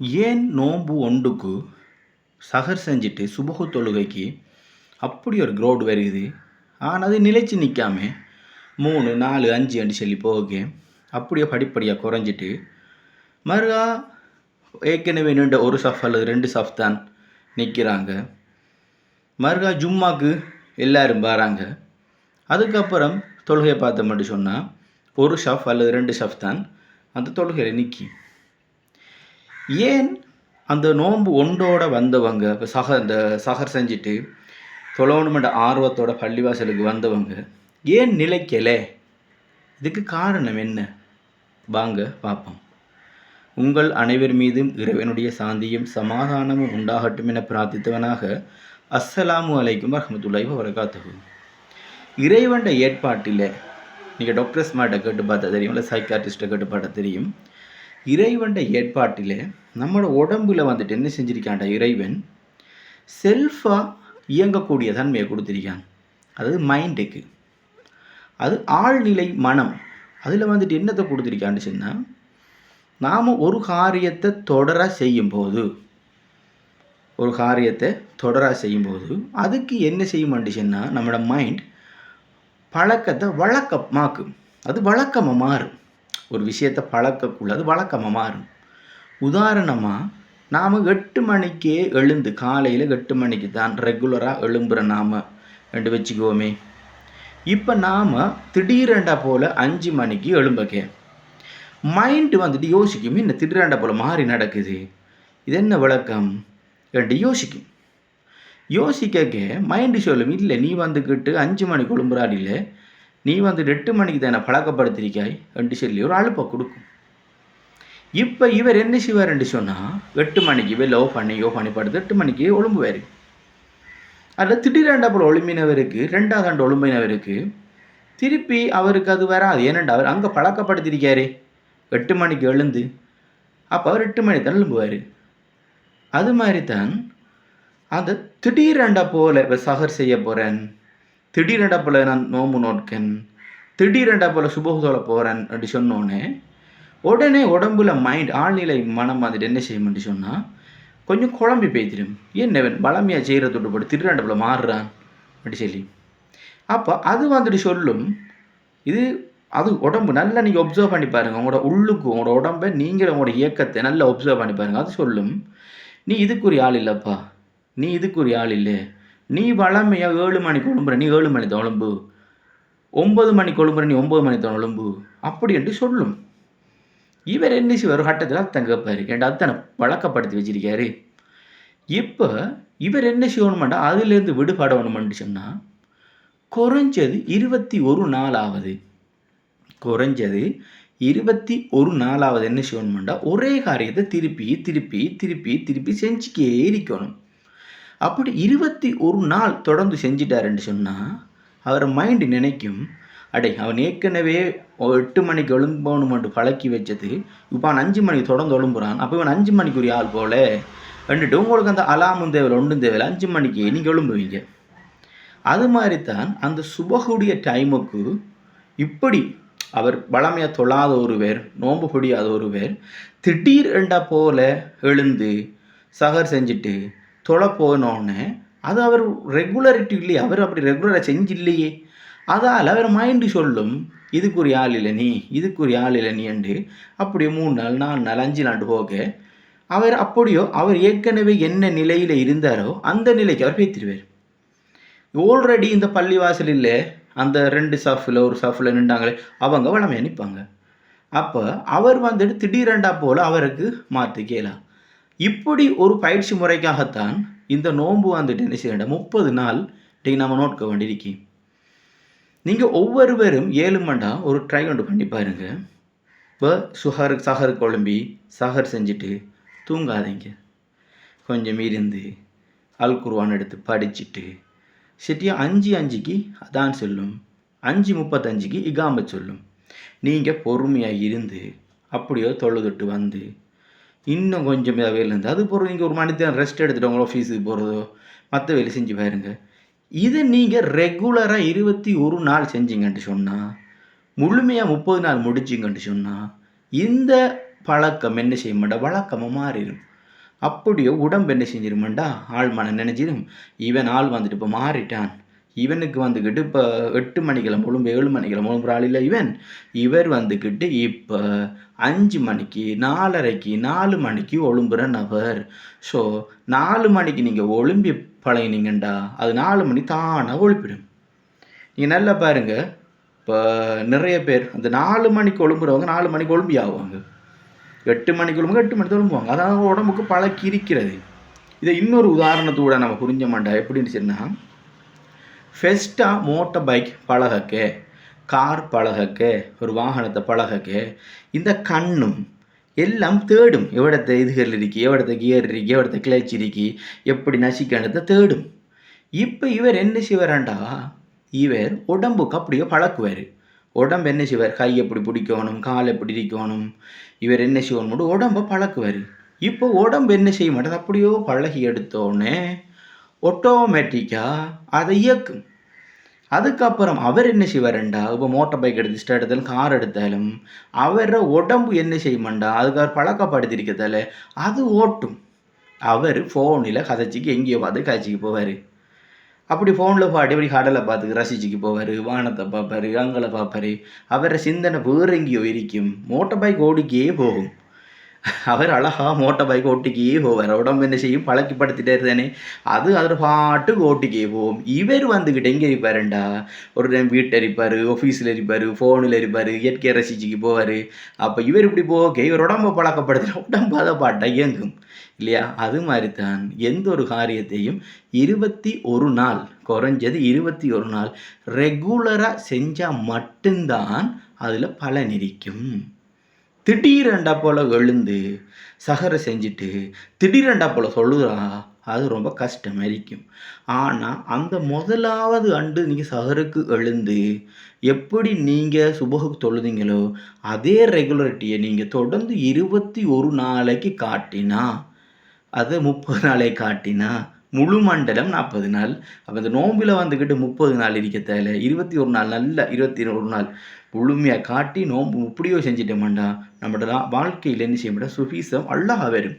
ஏன் நோன்பு ஒன்றுக்கு சகர் செஞ்சுட்டு சுபகு தொழுகைக்கு அப்படி ஒரு க்ரௌட் வருகுது ஆனால் அது நிலைச்சு நிற்காம மூணு நாலு அஞ்சு அண்டு சொல்லி போக அப்படியே படிப்படியாக குறைஞ்சிட்டு மறுகா ஏற்கனவே நின்ற ஒரு சஃப் அல்லது ரெண்டு சஃப் தான் நிற்கிறாங்க மறுகா ஜும்மாக்கு எல்லோரும் வராங்க. அதுக்கப்புறம் தொழுகையை பார்த்த மட்டும் சொன்னால் ஒரு ஷஃப் அல்லது ரெண்டு ஷஃப் தான் அந்த தொழுகையில் நிற்கி ஏன் அந்த நோன்பு ஒன்றோட வந்தவங்க இப்போ சக இந்த சகர் செஞ்சுட்டு தொழணுமென்ற ஆர்வத்தோட பள்ளிவாசலுக்கு வந்தவங்க ஏன் நிலைக்கல? இதுக்கு காரணம் என்ன? வாங்க பார்ப்போம். உங்கள் அனைவர் மீதும் இறைவனுடைய சாந்தியும் சமாதானமும் உண்டாகட்டும் என பிரார்த்தித்தவனாக அஸ்ஸலாமு அலைக்கும் வரமத்துல்லாஹி வரகாத்துகு இறைவன்ட ஏற்பாட்டில் நீங்கள் டாக்டர்ஸ் மாட்ட கேட்டு பார்த்தா தெரியும் இல்லை சைக்காட்ரிஸ்ட்டை கேட்டு பார்த்தா தெரியும் இறைவன்ட ஏற்பாட்டில் நம்மளோட உடம்புல வந்துட்டு என்ன செஞ்சுருக்கான்ட இறைவன்? செல்ஃபாக இயங்கக்கூடிய தன்மையை கொடுத்துருக்கான். அதாவது மைண்டுக்கு அது ஆழ்நிலை மனம். அதில் வந்துட்டு என்னத்தை கொடுத்துருக்கான்னு சொன்னால் நாம் ஒரு காரியத்தை தொடராக செய்யும்போது ஒரு காரியத்தை தொடராக செய்யும்போது அதுக்கு என்ன செய்யுமான்னு சொன்னால் நம்மளோட மைண்ட் பழக்கத்தை வழக்கமாக்கும். அது வழக்கமாக மாறும். ஒரு விஷயத்தை பழக்கக்குள்ள அது வழக்கமாக மாறும். உதாரணமாக நாம் எட்டு மணிக்கே எழுந்து காலையில் எட்டு மணிக்கு தான் ரெகுலராக எழும்புற நாம் ரெண்டு வச்சுக்குவோமே இப்போ நாம் திடீரெண்டா போல் அஞ்சு மணிக்கு எழும்பக்கே மைண்டு வந்துட்டு யோசிக்கும் என்ன திடீரெண்டா போல் மாறி நடக்குது? இது என்ன விளக்கம் ரெண்டு யோசிக்கும். யோசிக்க மைண்டு சொல்லும் இல்லை நீ வந்துக்கிட்டு அஞ்சு மணிக்கு எழும்புறாள் இல்லை நீ வந்து எட்டு மணிக்கு தானே பழக்கப்படுத்திருக்காய் ரெண்டு சொல்லி ஒரு அழுப்பை கொடுக்கும். இப்போ இவர் என்ன செய்வார்ன்னு சொன்னால் எட்டு மணிக்கு வெளில லவ் பண்ணி யோ பண்ணி படுத்து எட்டு மணிக்கு ஒழும்புவார். அதில் திடீரெண்டா போல் ஒழும்பினவருக்கு ரெண்டாவது ஆண்டு ஒழும்பினவருக்கு திருப்பி அவருக்கு அது வராது. ஏனெண்டா அவர் அங்கே பழக்கப்படுத்திருக்காரு எட்டு மணிக்கு எழுந்து அப்போ அவர் எட்டு மணி தான் எழும்புவார். அது மாதிரி தான் அந்த திடீரெண்டா போல் இப்போ சகர் செய்ய போகிறேன் திடீரெண்டா போல நான் நோம்பு நோட்கன் திடீரெண்டா போல சுபகுதோல போகிறேன் அப்படி சொன்னோடனே உடனே உடம்புல மைண்ட் ஆழ்நிலை மனம் வந்துட்டு என்ன செய்யும்னு சொன்னால் கொஞ்சம் குழம்பி பேத்திடும் என்ன பலமையாக செய்கிற தொட்டு போட்டு திடீரெண்டா மாறுறான் அப்படி சொல்லி. அப்போ அது வந்துட்டு சொல்லும் இது அது உடம்பு நல்லா நீங்கள் ஒப்சர்வ் பண்ணி பாருங்கள் உங்களோட உள்ளுக்கு உங்களோட உடம்பை நீங்கள் உங்களோட இயக்கத்தை நல்லா ஒப்சர்வ் பண்ணி பாருங்கள் அது சொல்லும் நீ இதுக்குரிய ஆள் இல்லைப்பா. நீ இதுக்குரிய ஆள் இல்லை. நீ வளமையாக ஏழு மணிக்கு ஒழும்புற நீ ஏழு மணி தான் ஒன்பது ஒம்பது மணிக்கு ஒழும்புற நீ ஒம்பது மணி தான் ஒழும்பு அப்படி என்று சொல்லும். இவர் என்ன செய்வார்? கட்டத்தில் அத்தன் கேட்பார். ஏன்டா அத்தனை வழக்கப்படுத்தி வச்சிருக்காரு. இப்போ இவர் என்ன செய்யணுமாண்டா? அதுலேருந்து விடுபடணுமென்று சொன்னால் குறைஞ்சது இருபத்தி ஒரு நாளாவது. குறைஞ்சது இருபத்தி ஒரு நாளாவது என்ன செய்யணுமெண்டா? ஒரே காரியத்தை திருப்பி திருப்பி திருப்பி திருப்பி செஞ்சுக்கே இருக்கணும். அப்படி இருபத்தி ஒரு நாள் தொடர்ந்து செஞ்சிட்டாருன்னு சொன்னால் அவர் மைண்டு நினைக்கும். அடே அவன் ஏற்கனவே எட்டு மணிக்கு எழும்பணுமென்று பழக்கி வச்சது. இப்போ அவன் அஞ்சு மணிக்கு தொடர்ந்து எழும்புறான். அப்போ இவன் அஞ்சு மணிக்கு ஒரு ஆள் போல. ரெண்டுட்டு உங்களுக்கு அந்த அலாமும் தேவையில்லை ஒன்றும் தேவையில்லை. அஞ்சு மணிக்கு நீங்கள் எழும்புவீங்க. அது மாதிரி தான் அந்த சுபகுடைய டைமுக்கு இப்படி அவர் பழமையாக தொழாத ஒருவர் நோன்பு பிடியாத ஒருவர் திடீர் ரெண்டா போல எழுந்து சகர் செஞ்சுட்டு தொலை போனோடனே அது அவர் ரெகுலரிட்டி இல்லையே அவர் அப்படி ரெகுலராக செஞ்சில்லையே அதால் அவர் மைண்டு சொல்லும் இதுக்குரிய ஆள் இல்லை நீ இதுக்குரிய ஆள் இல்லை நீ என்று. அப்படியே மூணு நாள் நாலு நாள் அஞ்சு நாள் போக அவர் அப்படியோ அவர் ஏற்கனவே என்ன நிலையில் இருந்தாரோ அந்த நிலைக்கு அவர் பேத்திடுவார். ஆல்ரெடி இந்த பள்ளிவாசல் இல்லை அந்த ரெண்டு சஃபில் ஒரு சஃபில் நின்றாங்களே அவங்க வளமையாக நிற்பாங்க அப்போ அவர் வந்துட்டு திடீரெண்டா போல் அவருக்கு மாற்று இப்படி ஒரு பயிற்சி முறைக்காகத்தான் இந்த நோன்பு வந்துட்டு என்ன செய்ய முப்பது நாள் நீங்கள் நம்ம நோட்க வேண்டியிருக்கி. நீங்கள் ஒவ்வொருவரும் ஏழு மண்டா ஒரு ட்ரை ஒன்று பண்ணி பாருங்க. இப்போ சுகர் சகர் குழம்பி சகர் செஞ்சுட்டு தூங்காதீங்க. கொஞ்சம் இருந்து அல் குர்வான் எடுத்து படிச்சுட்டு சிட்டியா அஞ்சு அஞ்சுக்கு அதான் சொல்லும். அஞ்சு முப்பத்தஞ்சுக்கு இகாம சொல்லும். நீங்கள் பொறுமையாக இருந்து அப்படியோ தொழுதுட்டு வந்து இன்னும் கொஞ்சம் வேலை இருந்து அது பிறகு நீங்கள் ஒரு மணி நேரம் ரெஸ்ட் எடுத்துட்டு உங்கள் ஆஃபீஸுக்கு போகிறதோ மற்ற வேலை செஞ்சு பாருங்க. இதை நீங்கள் ரெகுலராக இருபத்தி ஒரு நாள் செஞ்சீங்கன்ட்டு சொன்னால் முழுமையாக முப்பது நாள் முடிச்சிங்கன்ட்டு சொன்னால் இந்த பழக்கம் என்ன செய்ய மாட்டா வழக்கமாக மாறிடும் அப்படியோ உடம்பு என்ன செஞ்சிருமாண்டா ஆள் மனம் நினைச்சிடும் இவன் ஆள் வந்துட்டு இப்போ மாறிட்டான். இவனுக்கு வந்துக்கிட்டு இப்போ எட்டு மணிக்கெல்லாம் ஒழும்பு ஏழு மணி ஒழும்புற ஆள் இவன். இவர் வந்துக்கிட்டு இப்போ அஞ்சு மணிக்கு நாலரைக்கு நாலு மணிக்கு ஒழும்புற நபர். ஸோ நாலு மணிக்கு நீங்கள் ஒழும்பி பழகினீங்கண்டா அது நாலு மணி தானாக ஒழுப்பிடும். நீங்கள் நல்லா பாருங்கள் இப்போ நிறைய பேர் அந்த நாலு மணிக்கு ஒழும்புறவங்க நாலு மணிக்கு ஒழும்பி ஆவாங்க. எட்டு மணிக்கு ஒழும்புங்க எட்டு மணிக்கு ஒழும்புவாங்க. அதான் உடம்புக்கு பழக்கி இருக்கிறது. இதை இன்னொரு உதாரணத்தோட நம்ம புரிஞ்ச மாட்டா எப்படின்னு சொன்னால் ஃபெஸ்ட்டாக மோட்டர் பைக் பழகக்கு கார் பழகக்கு ஒரு வாகனத்தை பழகக்கு இந்த கண்ணும் எல்லாம் தேடும். எவ்வளோத்த இதுகள் இருக்கி எவ்வளோத்த கியர் இருக்கி எவ்வளோத்த கிளச் இருக்கி எப்படி நசிக்கணுத்தை தேடும். இப்போ இவர் என்ன செய்வாரண்டா? இவர் உடம்புக்கு அப்படியே பழக்குவார். உடம்பு என்ன செய்வார்? கை எப்படி பிடிக்கணும் கால் எப்படி இருக்கணும் இவர் என்ன செய்யணும் உடம்பை பழக்குவார். இப்போ உடம்பு என்ன செய்ய மாட்டேது அப்படியோ பழகி எடுத்தோடனே ஆட்டோமேட்டிக்காக அதை இயக்கும். அதுக்கப்புறம் அவர் என்ன செய்வார்ண்டா? இப்போ மோட்டர் பைக் எடுத்து எடுத்தாலும் கார் எடுத்தாலும் அவர உடம்பு என்ன செய்யுமாண்டா? அதுக்கு அவர் பழக்கப்படுத்திருக்கதால அது ஓட்டும். அவர் ஃபோனில் கதைச்சிக்கு எங்கேயோ பார்த்து காய்ச்சிக்கு போவார். அப்படி ஃபோனில் பாடி அப்படி கடலை பார்த்து ரசிச்சுக்கு போவார். வானத்தை பார்ப்பார் அங்களை பார்ப்பார். அவரை சிந்தனை வேறு எங்கேயோ இருக்கும். மோட்டர் பைக் ஓடிக்கே போகும். அவர் அழகா மோட்டார் பைக் ஓட்டிக்கே போவார். உடம்பு என்ன செய்யும்? பழக்கப்படுத்திட்டே இருந்தேனே. அது அவர் பாட்டுக்கு ஓட்டிக்கே போகும் இவர் வந்துக்கிட்டு எங்கே இருப்பாருண்டா? ஒரு டைம் வீட்டில் இருப்பார் ஆஃபீஸில் இருப்பார் ஃபோனில் இருப்பார் இயற்கை ரசிச்சுக்கு போவார். அப்போ இவர் இப்படி போக இவர் உடம்பை பழக்கப்படுத்துகிற உடம்பு அதை பாட்டா இயங்கும். இல்லையா? அது மாதிரி தான் எந்த ஒரு காரியத்தையும் இருபத்தி ஒரு நாள் குறைஞ்சது இருபத்தி ஒரு நாள் ரெகுலராக செஞ்சால் மட்டும்தான் அதில் பலன் இருக்கும். திடீரெண்டா போல் எழுந்து சகரை செஞ்சுட்டு திடீரெண்டா போல் சொல்லுறா அது ரொம்ப கஷ்டம் இருக்கும். ஆனால் அந்த முதலாவது அண்டு நீங்கள் சகருக்கு எழுந்து எப்படி நீங்கள் சுபகுக்கு தொழுதிங்களோ அதே ரெகுலரிட்டியை நீங்கள் தொடர்ந்து இருபத்தி ஒரு நாளைக்கு காட்டினா அது முப்பது நாளை காட்டினா முழு மண்டலம் நாற்பது நாள். அப்போ இந்த நோம்பில் வந்துக்கிட்டு முப்பது நாள் இருக்க தேவை இருபத்தி ஒரு நாள் நல்ல இருபத்தி ஒரு நாள் முழுமையாக காட்டி நோம்பு இப்படியோ செஞ்சிட்டோம்டா நம்மளோட வாழ்க்கையில் என்ன செய்ய முடியாது சுபீசம் அழகாக வரும்.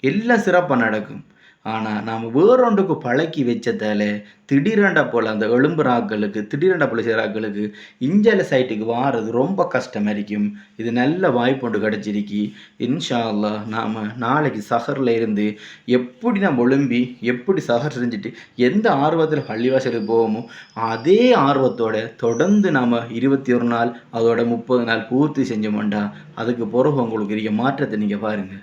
எல்லாம் சிறப்பாக நடக்கும். ஆனால் நாம் வேறொன்றுக்கு பழக்கி வச்சதால திடீரெண்டா போல் அந்த எலும்புறாக்களுக்கு திடீரெண்டா போல் சிறாக்களுக்கு இஞ்சல சைட்டுக்கு வாரது ரொம்ப கஷ்டமாக இருக்கும். இது நல்ல வாய்ப்பு ஒன்று கிடச்சிருக்கு. இன்ஷா அல்லாஹ் நாம் நாளைக்கு சஹரில் இருந்து எப்படி நம்ம ஒழும்பி எப்படி சஹர் செஞ்சுட்டு எந்த ஆர்வத்தில் பள்ளிவாசலுக்கு போவோமோ அதே ஆர்வத்தோட தொடர்ந்து நாம் இருபத்தி ஒரு நாள் அதோட முப்பது நாள் பூர்த்தி செஞ்சோம்டா அதுக்கு பிறகு உங்களுக்கு இருக்க மாற்றத்தை நீங்கள் பாருங்கள்